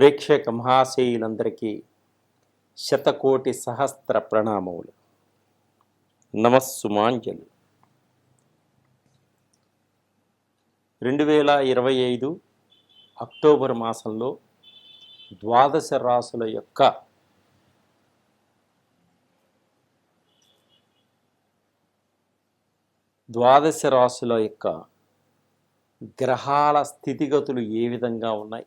ప్రేక్షక మహాశయులందరికీ శతకోటి సహస్ర ప్రణామములు. నమస్సుమాంజలు. రెండు వేల ఇరవై ఐదు అక్టోబర్ మాసంలో ద్వాదశ రాసుల యొక్క ద్వాదశ రాసుల యొక్క గ్రహాల స్థితిగతులు ఏ విధంగా ఉన్నాయి?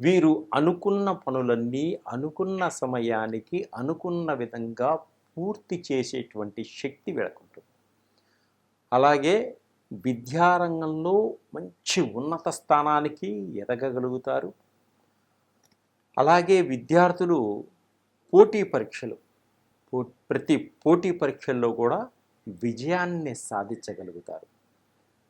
వీరు అనుకున్న పనులన్నీ అనుకున్న సమయానికి అనుకున్న విధంగా పూర్తి చేసేటువంటి శక్తి వీళ్ళకుంటుంది. అలాగే విద్యారంగంలో మంచి ఉన్నత స్థానానికి ఎదగగలుగుతారు. అలాగే విద్యార్థులు పోటీ పరీక్షలు పో- ప్రతి పోటీ పరీక్షల్లో కూడా విజయాన్ని సాధించగలుగుతారు.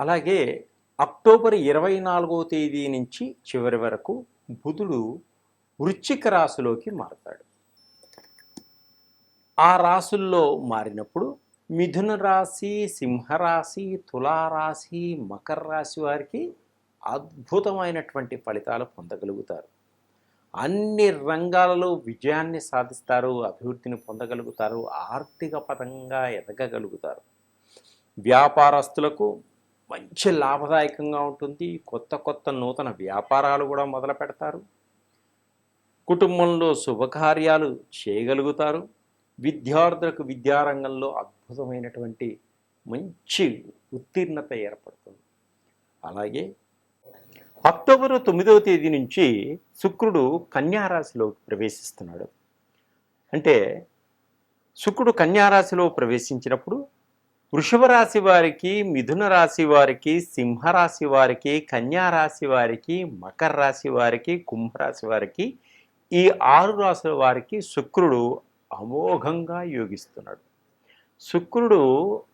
అలాగే అక్టోబర్ ఇరవై నాలుగో తేదీ నుంచి చివరి వరకు బుధుడు వృశ్చిక రాశిలోకి మారతాడు. ఆ రాసుల్లో మారినప్పుడు మిథున రాశి సింహరాశి తులారాశి మకర రాశి వారికి అద్భుతమైనటువంటి ఫలితాలు పొందగలుగుతారు. అన్ని రంగాలలో విజయాన్ని సాధిస్తారు అభివృద్ధిని పొందగలుగుతారు ఆర్థిక పరంగా ఎదగగలుగుతారు. వ్యాపారస్తులకు మంచి లాభదాయకంగా ఉంటుంది. కొత్త కొత్త నూతన వ్యాపారాలు కూడా మొదలు పెడతారు. కుటుంబంలో శుభకార్యాలు చేయగలుగుతారు. విద్యార్థులకు విద్యారంగంలో అద్భుతమైనటువంటి మంచి ఉత్తీర్ణత ఏర్పడుతుంది. అలాగే అక్టోబర్ తొమ్మిదవ తేదీ నుంచి శుక్రుడు కన్యారాశిలో ప్రవేశిస్తున్నాడు. అంటే శుక్రుడు కన్యారాశిలో ప్రవేశించినప్పుడు వృషభ రాశి వారికి మిథున రాశి వారికి సింహరాశి వారికి కన్యా రాశి వారికి మకర రాశి వారికి కుంభరాశి వారికి ఈ ఆరు రాశుల వారికి శుక్రుడు అమోఘంగా యోగిస్తున్నాడు. శుక్రుడు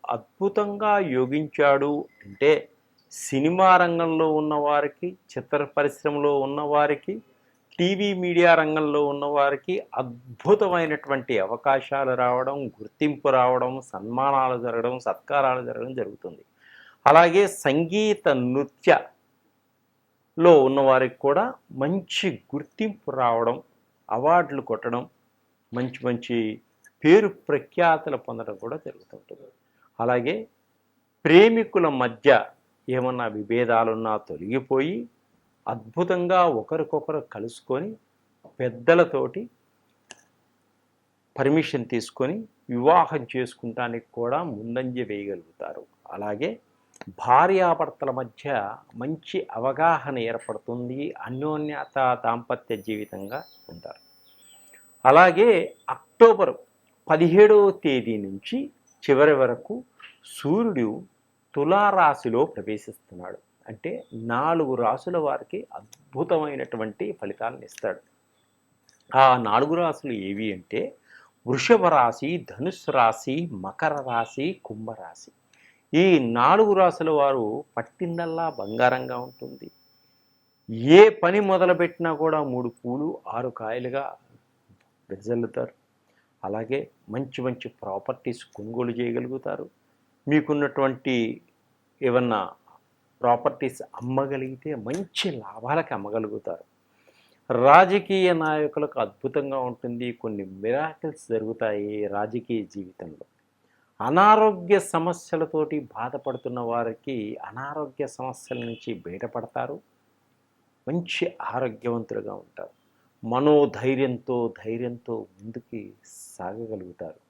అద్భుతంగా యోగించాడు అంటే సినిమా రంగంలో ఉన్నవారికి చిత్ర పరిశ్రమలో ఉన్నవారికి టీవీ మీడియా రంగంలో ఉన్నవారికి అద్భుతమైనటువంటి అవకాశాలు రావడం గుర్తింపు రావడం సన్మానాలు జరగడం సత్కారాలు జరగడం జరుగుతుంది. అలాగే సంగీత నృత్యలో ఉన్నవారికి కూడా మంచి గుర్తింపు రావడం అవార్డులు కొట్టడం మంచి మంచి పేరు ప్రఖ్యాతులు పొందడం కూడా జరుగుతుంటుంది. అలాగే ప్రేమికుల మధ్య ఏమన్నా విభేదాలున్నా తొలగిపోయి అద్భుతంగా ఒకరికొకరు కలుసుకొని పెద్దలతోటి పర్మిషన్ తీసుకొని వివాహం చేసుకుంటానికి కూడా ముందంజ వేయగలుగుతారు. అలాగే భార్యాభర్తల మధ్య మంచి అవగాహన ఏర్పడుతుంది అన్యోన్యత దాంపత్య జీవితంగా ఉంటారు. అలాగే అక్టోబర్ పదిహేడవ తేదీ నుంచి చివరి వరకు సూర్యుడు తులారాశిలో ప్రవేశిస్తున్నాడు. అంటే నాలుగు రాసుల వారికి అద్భుతమైనటువంటి ఫలితాలను ఇస్తాడు. ఆ నాలుగు రాశులు ఏవి అంటే వృషభ రాశి ధనుస్సు రాశి మకర రాశి కుంభరాశి ఈ నాలుగు రాసుల వారు పట్టిందల్లా బంగారంగా ఉంటుంది. ఏ పని మొదలుపెట్టినా కూడా మూడు పూలు ఆరు కాయలుగా వెదజల్లుతారు. అలాగే మంచి మంచి ప్రాపర్టీస్ కొనుగోలు చేయగలుగుతారు. మీకున్నటువంటి ఏమన్నా ప్రాపర్టీస్ అమ్మగలిగితే మంచి లాభాలకి అమ్మగలుగుతారు. రాజకీయ నాయకులకు అద్భుతంగా ఉంటుంది. కొన్ని మిరాకిల్స్ జరుగుతాయి రాజకీయ జీవితంలో. అనారోగ్య సమస్యలతోటి బాధపడుతున్న వారికి అనారోగ్య సమస్యల నుంచి బయటపడతారు. మంచి ఆరోగ్యవంతులుగా ఉంటారు. మనోధైర్యంతో ధైర్యంతో ముందుకి సాగగలుగుతారు.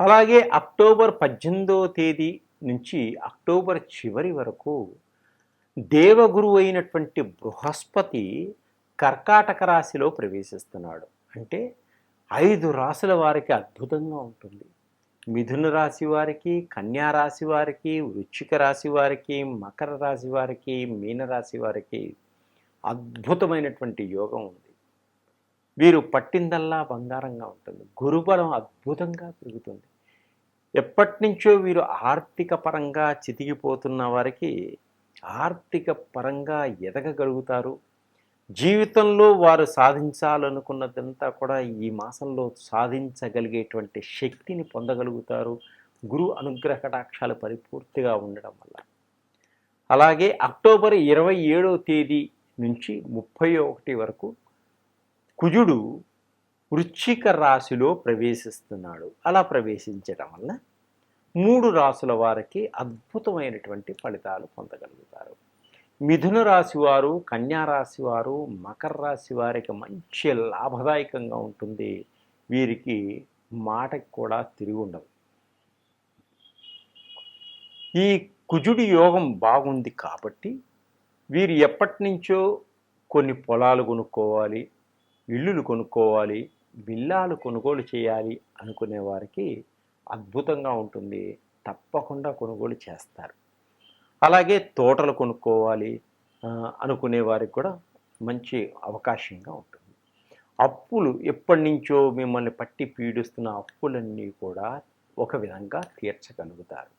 అలాగే అక్టోబర్ పద్దెనిమిదవ తేదీ నుంచి అక్టోబర్ చివరి వరకు దేవగురువు అయినటువంటి బృహస్పతి కర్కాటక రాశిలో ప్రవేశిస్తున్నాడు. అంటే ఐదు రాశుల వారికి అద్భుతంగా ఉంటుంది. మిథున రాశి వారికి కన్యా రాశి వారికి వృచ్చిక రాశి వారికి మకర రాశి వారికి మీనరాశి వారికి అద్భుతమైనటువంటి యోగం ఉంది. వీరు పట్టిందల్లా బంగారంగా ఉంటుంది. గురుబలం అద్భుతంగా పెరుగుతుంది. ఎప్పటి నుంచో వీరు ఆర్థిక పరంగా చితికిపోతున్న వారికి ఆర్థిక పరంగా ఎదగగలుగుతారు. జీవితంలో వారు సాధించాలనుకున్నదంతా కూడా ఈ మాసంలో సాధించగలిగేటువంటి శక్తిని పొందగలుగుతారు. గురు అనుగ్రహ కటాక్షాలు పరిపూర్తిగా ఉండడం వల్ల. అలాగే అక్టోబర్ ఇరవై ఏడవ తేదీ నుంచి ముప్పై ఒకటి వరకు కుజుడు వృశ్చిక రాశిలో ప్రవేశిస్తున్నాడు. అలా ప్రవేశించడం వల్ల మూడు రాసుల వారికి అద్భుతమైనటువంటి ఫలితాలు పొందగలుగుతారు. మిథున రాశి వారు కన్యా రాశి వారు మకర రాశి వారికి మంచి లాభదాయకంగా ఉంటుంది. వీరికి మాటకి కూడా తిరిగి ఉండదు ఈ కుజుడి యోగం బాగుంది కాబట్టి వీరు ఎప్పటి నుంచో కొన్ని పొలాలు కొనుక్కోవాలి. ఇల్లులు కొనుక్కోవాలి విల్లాలు కొనుగోలు చేయాలి అనుకునే వారికి అద్భుతంగా ఉంటుంది. తప్పకుండా కొనుగోలు చేస్తారు. అలాగే తోటలు కొనుక్కోవాలి అనుకునే వారికి కూడా మంచి అవకాశంగా ఉంటుంది. అప్పులు ఎప్పటి నుంచో మిమ్మల్ని పట్టి పీడిస్తున్న అప్పులన్నీ కూడా ఒక విధంగా తీర్చగలుగుతారు.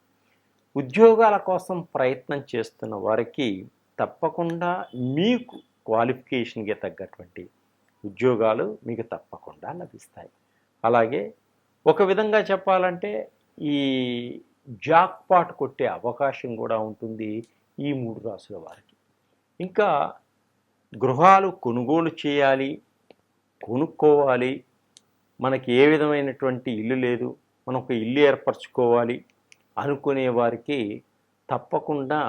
ఉద్యోగాల కోసం ప్రయత్నం చేస్తున్న వారికి తప్పకుండా మీకు క్వాలిఫికేషన్కి తగ్గటువంటి ఉద్యోగాలు మీకు తప్పకుండా లభిస్తాయి. అలాగే ఒక విధంగా చెప్పాలంటే ఈ జాక్ పాట్ కొట్టే అవకాశం కూడా ఉంటుంది ఈ మూడు రాసుల వారికి. ఇంకా గృహాలు కొనుగోలు చేయాలి కొనుక్కోవాలి మనకి ఏ విధమైనటువంటి ఇల్లు లేదు మనం ఒక ఇల్లు ఏర్పరచుకోవాలి అనుకునే వారికి తప్పకుండా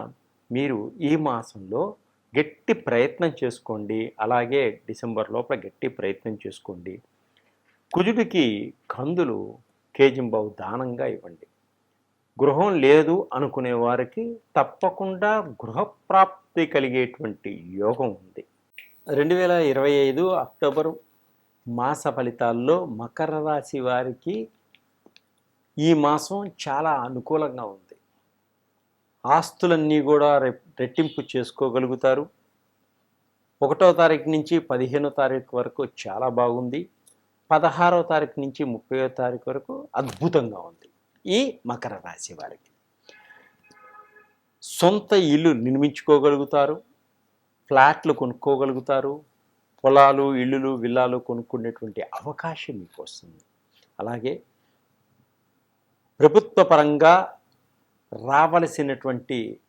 మీరు ఈ మాసంలో గట్టి ప్రయత్నం చేసుకోండి. అలాగే డిసెంబర్ లోపల గట్టి ప్రయత్నం చేసుకోండి. కుజుడికి కందులు కేజింబావు దానంగా ఇవ్వండి. గృహం లేదు అనుకునే వారికి తప్పకుండా గృహప్రాప్తి కలిగేటువంటి యోగం ఉంది. రెండు వేల ఇరవై ఐదు అక్టోబర్ మాస ఫలితాల్లో మకర రాశి వారికి ఈ మాసం చాలా అనుకూలంగా ఉంది. ఆస్తులన్నీ కూడా రేపు రెట్టింపు చేసుకోగలుగుతారు. ఒకటో తారీఖు నుంచి పదిహేనో తారీఖు వరకు చాలా బాగుంది. పదహారో తారీఖు నుంచి ముప్పయో తారీఖు వరకు అద్భుతంగా ఉంది. ఈ మకర రాశి వారికి సొంత ఇల్లు నిర్మించుకోగలుగుతారు. ఫ్లాట్లు కొనుక్కోగలుగుతారు. పొలాలు ఇల్లులు విల్లాలు కొనుక్కునేటువంటి అవకాశం మీకు వస్తుంది. అలాగే ప్రభుత్వ పరంగా రావలసినటువంటి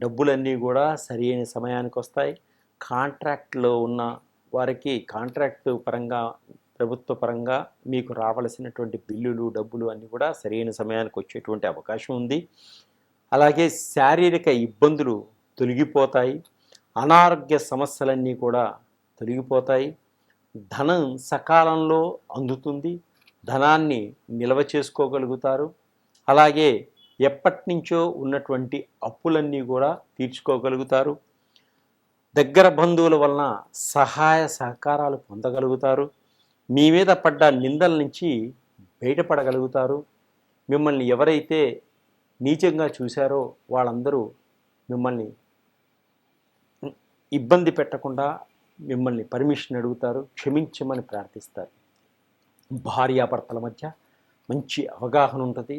డబ్బులన్నీ కూడా సరైన సమయానికి వస్తాయి. కాంట్రాక్ట్లో ఉన్న వారికి కాంట్రాక్ట్ పరంగా ప్రభుత్వ పరంగా మీకు రావలసినటువంటి బిల్లులు డబ్బులు అన్నీ కూడా సరైన సమయానికి వచ్చేటువంటి అవకాశం ఉంది. అలాగే శారీరక ఇబ్బందులు తొలగిపోతాయి. అనారోగ్య సమస్యలన్నీ కూడా తొలగిపోతాయి. ధనం సకాలంలో అందుతుంది. ధనాన్ని నిల్వ చేసుకోగలుగుతారు. అలాగే ఎప్పటి నుంచో ఉన్నటువంటి అప్పులన్నీ కూడా తీర్చుకోగలుగుతారు. దగ్గర బంధువుల వలన సహాయ సహకారాలు పొందగలుగుతారు. మీ మీద పడ్డ నిందల నుంచి బయటపడగలుగుతారు. మిమ్మల్ని ఎవరైతే నీచంగా చూశారో వాళ్ళందరూ మిమ్మల్ని ఇబ్బంది పెట్టకుండా మిమ్మల్ని పర్మిషన్ అడుగుతారు క్షమించమని ప్రార్థిస్తారు. భార్యాభర్తల మధ్య మంచి అవగాహన ఉంటుంది.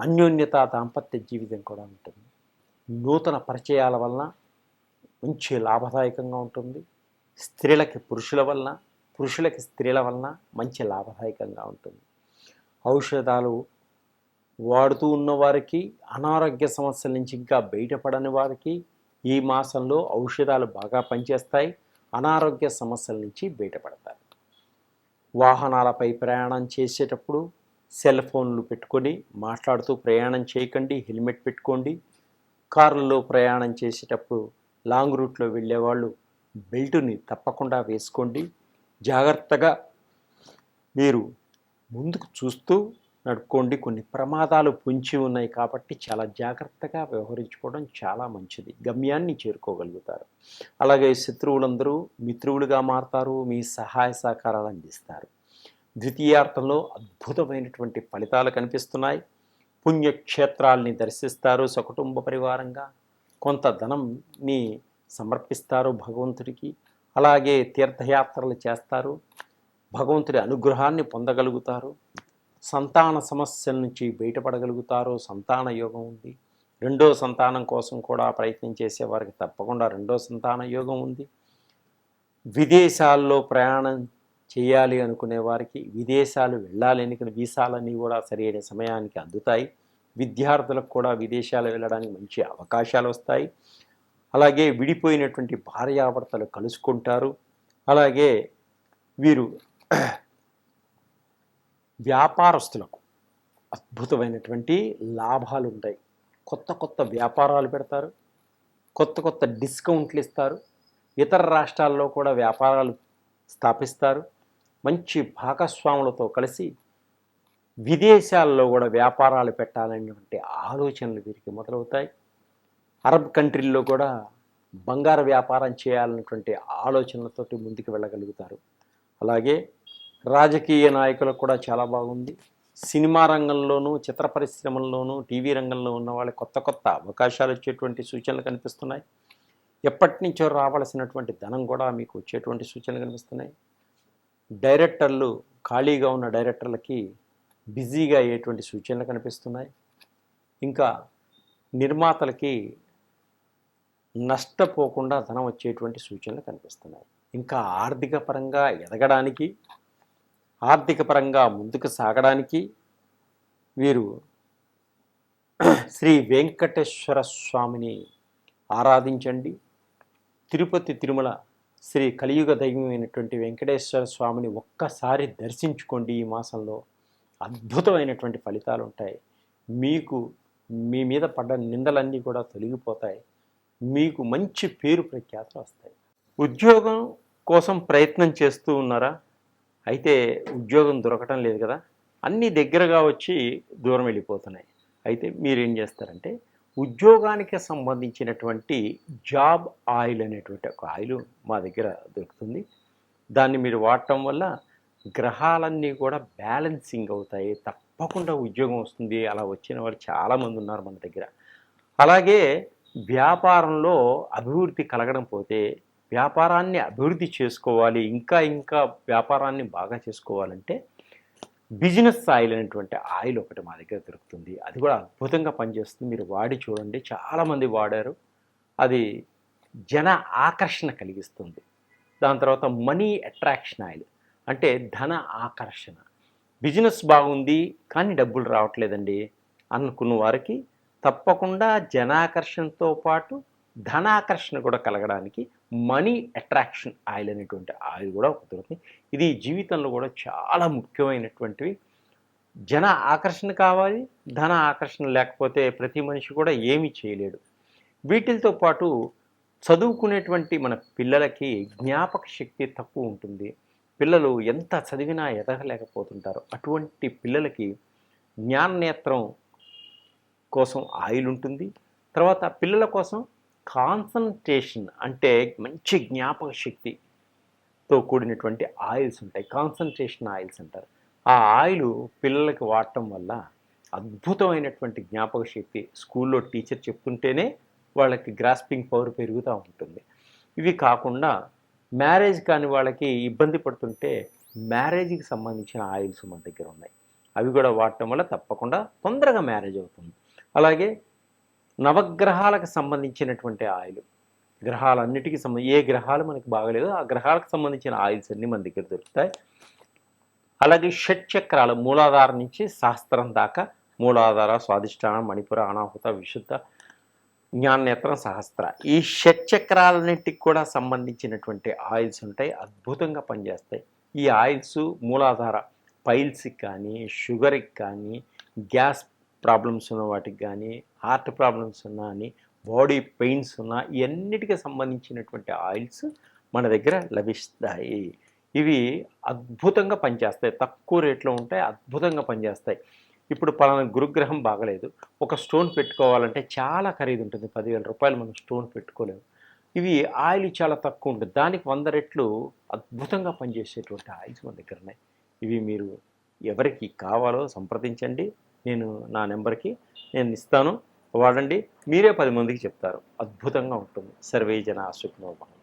అన్యోన్యత దాంపత్య జీవితం కూడా ఉంటుంది. నూతన పరిచయాల వలన మంచి లాభదాయకంగా ఉంటుంది. స్త్రీలకి పురుషుల వలన పురుషులకి స్త్రీల వలన మంచి లాభదాయకంగా ఉంటుంది. ఔషధాలు వాడుతూ ఉన్నవారికి అనారోగ్య సమస్యల నుంచి ఇంకా బయటపడని వారికి ఈ మాసంలో ఔషధాలు బాగా పనిచేస్తాయి. అనారోగ్య సమస్యల నుంచి బయటపడతారు. వాహనాలపై ప్రయాణం చేసేటప్పుడు సెల్ ఫోన్లు పెట్టుకొని మాట్లాడుతూ ప్రయాణం చేయకండి హెల్మెట్ పెట్టుకోండి. కార్లలో ప్రయాణం చేసేటప్పుడు లాంగ్ రూట్లో వెళ్ళేవాళ్ళు బెల్టుని తప్పకుండా వేసుకోండి. జాగ్రత్తగా మీరు ముందుకు చూస్తూ నడుపుకోండి. కొన్ని ప్రమాదాలు పొంచి ఉన్నాయి కాబట్టి చాలా జాగ్రత్తగా వ్యవహరించుకోవడం చాలా మంచిది. గమ్యాన్ని చేరుకోగలుగుతారు. అలాగే శత్రువులందరూ మిత్రువులుగా మారతారు మీ సహాయ సహకారాలు అందిస్తారు. ద్వితీయార్థంలో అద్భుతమైనటువంటి ఫలితాలు కనిపిస్తున్నాయి. పుణ్యక్షేత్రాల్ని దర్శిస్తారు సకుటుంబ పరివారంగా. కొంత ధనంని సమర్పిస్తారు భగవంతుడికి. అలాగే తీర్థయాత్రలు చేస్తారు. భగవంతుడి అనుగ్రహాన్ని పొందగలుగుతారు. సంతాన సమస్యల నుంచి బయటపడగలుగుతారు. సంతాన యోగం ఉంది. రెండో సంతానం కోసం కూడా ప్రయత్నం చేసే వారికి తప్పకుండా రెండో సంతాన యోగం ఉంది. విదేశాల్లో ప్రయాణం చేయాలి అనుకునే వారికి విదేశాలు వెళ్ళాలి అనుకునే వీసాలన్నీ కూడా సరైన సమయానికి అందుతాయి. విద్యార్థులకు కూడా విదేశాలు వెళ్ళడానికి మంచి అవకాశాలు వస్తాయి. అలాగే విడిపోయినటువంటి భార్యాభర్తలు కలుసుకుంటారు. అలాగే వీరు వ్యాపారస్తులకు అద్భుతమైనటువంటి లాభాలు ఉంటాయి. కొత్త కొత్త వ్యాపారాలు పెడతారు. కొత్త కొత్త డిస్కౌంట్లు ఇస్తారు. ఇతర రాష్ట్రాల్లో కూడా వ్యాపారాలు స్థాపిస్తారు. మంచి భాగస్వాములతో కలిసి విదేశాల్లో కూడా వ్యాపారాలు పెట్టాలనేటువంటి ఆలోచనలు వీరికి మొదలవుతాయి. అరబ్ కంట్రీల్లో కూడా బంగారు వ్యాపారం చేయాలన్నటువంటి ఆలోచనలతోటి ముందుకు వెళ్ళగలుగుతారు. అలాగే రాజకీయ నాయకులకు కూడా చాలా బాగుంది. సినిమా రంగంలోనూ చిత్ర పరిశ్రమల్లోనూ టీవీ రంగంలో ఉన్న వాళ్ళు కొత్త కొత్త అవకాశాలు వచ్చేటువంటి సూచనలు కనిపిస్తున్నాయి. ఎప్పటి నుంచో రావాల్సినటువంటి ధనం కూడా మీకు వచ్చేటువంటి సూచనలు కనిపిస్తున్నాయి. డైరెక్టర్లు ఖాళీగా ఉన్న డైరెక్టర్లకి బిజీగా అయ్యేటువంటి సూచనలు కనిపిస్తున్నాయి. ఇంకా నిర్మాతలకి నష్టపోకుండా ధనం వచ్చేటువంటి సూచనలు కనిపిస్తున్నాయి. ఇంకా ఆర్థిక పరంగా ఎదగడానికి ఆర్థిక పరంగా ముందుకు సాగడానికి వీరు శ్రీ వెంకటేశ్వర స్వామిని ఆరాధించండి. తిరుపతి తిరుమల శ్రీ కలియుగ దైవమైనటువంటి వెంకటేశ్వర స్వామిని ఒక్కసారి దర్శించుకోండి ఈ మాసంలో. అద్భుతమైనటువంటి ఫలితాలు ఉంటాయి. మీకు మీ మీద పడ్డ నిందలన్నీ కూడా తొలగిపోతాయి. మీకు మంచి పేరు ప్రఖ్యాతులు వస్తాయి. ఉద్యోగం కోసం ప్రయత్నం చేస్తూ ఉన్నారా? అయితే ఉద్యోగం దొరకటం లేదు కదా. అన్నీ దగ్గరగా వచ్చి దూరం వెళ్ళిపోతున్నాయి. అయితే మీరేం చేస్తారంటే ఉద్యోగానికి సంబంధించినటువంటి జాబ్ ఆయిల్ అనేటువంటి ఒక ఆయిల్ మా దగ్గర దొరుకుతుంది. దాన్ని మీరు వాడటం వల్ల గ్రహాలన్నీ కూడా బ్యాలెన్సింగ్ అవుతాయి. తప్పకుండా ఉద్యోగం వస్తుంది. అలా వచ్చిన వారు చాలామంది ఉన్నారు మన దగ్గర. అలాగే వ్యాపారంలో అభివృద్ధి కలగడం పోతే వ్యాపారాన్ని అభివృద్ధి చేసుకోవాలి. ఇంకా ఇంకా వ్యాపారాన్ని బాగా చేసుకోవాలంటే బిజినెస్ ఆయిల్ అనేటువంటి ఆయిల్ ఒకటి మా దగ్గర దొరుకుతుంది. అది కూడా అద్భుతంగా పనిచేస్తుంది. మీరు వాడి చూడండి. చాలామంది వాడారు. అది జన ఆకర్షణ కలిగిస్తుంది. దాని తర్వాత మనీ అట్రాక్షన్ ఆయిల్ అంటే ధన ఆకర్షణ. బిజినెస్ బాగుంది కానీ డబ్బులు రావట్లేదండి అనుకున్న వారికి తప్పకుండా జనాకర్షణతో పాటు ధనాకర్షణ కూడా కలగడానికి మనీ అట్రాక్షన్ ఆయిల్ అనేటువంటి ఆయిల్ కూడా ఒక దొరుకుతుంది. ఇది జీవితంలో కూడా చాలా ముఖ్యమైనటువంటివి. జన ఆకర్షణ కావాలి ధన ఆకర్షణ లేకపోతే ప్రతి మనిషి కూడా ఏమీ చేయలేడు. వీటితో పాటు చదువుకునేటువంటి మన పిల్లలకి జ్ఞాపక శక్తి తక్కువ ఉంటుంది. పిల్లలు ఎంత చదివినా ఎదగలేకపోతుంటారు. అటువంటి పిల్లలకి జ్ఞాననేత్రం కోసం ఆయిల్ ఉంటుంది. తర్వాత పిల్లల కోసం కాన్సన్ట్రేషన్ అంటే మంచి జ్ఞాపక శక్తితో కూడినటువంటి ఆయిల్స్ ఉంటాయి. కాన్సన్ట్రేషన్ ఆయిల్స్ అంటారు. ఆ ఆయిల్ పిల్లలకి వాడటం వల్ల అద్భుతమైనటువంటి జ్ఞాపక శక్తి స్కూల్లో టీచర్ చెప్తుంటేనే వాళ్ళకి గ్రాస్పింగ్ పవర్ పెరుగుతూ ఉంటుంది. ఇవి కాకుండా మ్యారేజ్ కాని వాళ్ళకి ఇబ్బంది పడుతుంటే మ్యారేజ్కి సంబంధించిన ఆయిల్స్ మన దగ్గర ఉన్నాయి. అవి కూడా వాడటం వల్ల తప్పకుండా తొందరగా మ్యారేజ్ అవుతుంది. అలాగే నవగ్రహాలకు సంబంధించినటువంటి ఆయిల్. గ్రహాలన్నిటికీ సంబంధించి ఏ గ్రహాలు మనకి బాగలేదో ఆ గ్రహాలకు సంబంధించిన ఆయిల్స్ అన్నీ మన దగ్గర దొరుకుతాయి. అలాగే షట్చక్రాలు మూలాధారం నుంచి శాస్త్రం దాకా మూలాధార స్వాదిష్టానం మణిపుర అనాహుత విశుద్ధ జ్ఞాననేత్రం సహస్ర ఈ షట్చక్రాలన్నింటికి కూడా సంబంధించినటువంటి ఆయిల్స్ ఉంటాయి అద్భుతంగా పనిచేస్తాయి. ఈ ఆయిల్స్ మూలాధార పైల్స్కి కానీ షుగర్కి కానీ గ్యాస్ ప్రాబ్లమ్స్ ఉన్న వాటికి కానీ హార్ట్ ప్రాబ్లమ్స్ ఉన్నా అని బాడీ పెయిన్స్ ఉన్నా ఇవన్నిటికి సంబంధించినటువంటి ఆయిల్స్ మన దగ్గర లభిస్తాయి. ఇవి అద్భుతంగా పనిచేస్తాయి. తక్కువ రేట్లో ఉంటాయి అద్భుతంగా పనిచేస్తాయి. ఇప్పుడు పలానా గురుగ్రహం బాగలేదు. ఒక స్టోన్ పెట్టుకోవాలంటే చాలా ఖరీదు ఉంటుంది పదివేల రూపాయలు మనం స్టోన్ పెట్టుకోలేము. ఇవి ఆయిల్ చాలా తక్కువ ఉంటుంది. దానికి వంద రెట్లు అద్భుతంగా పనిచేసేటువంటి ఆయిల్స్ మన దగ్గర ఉన్నాయి. ఇవి మీరు ఎవరికి కావాలో సంప్రదించండి. నేను నా నెంబర్కి నేను ఇస్తాను. వాడండి. మీరే పది మందికి చెప్తారు. అద్భుతంగా ఉంటుంది. సర్వే జన సుఖనోభం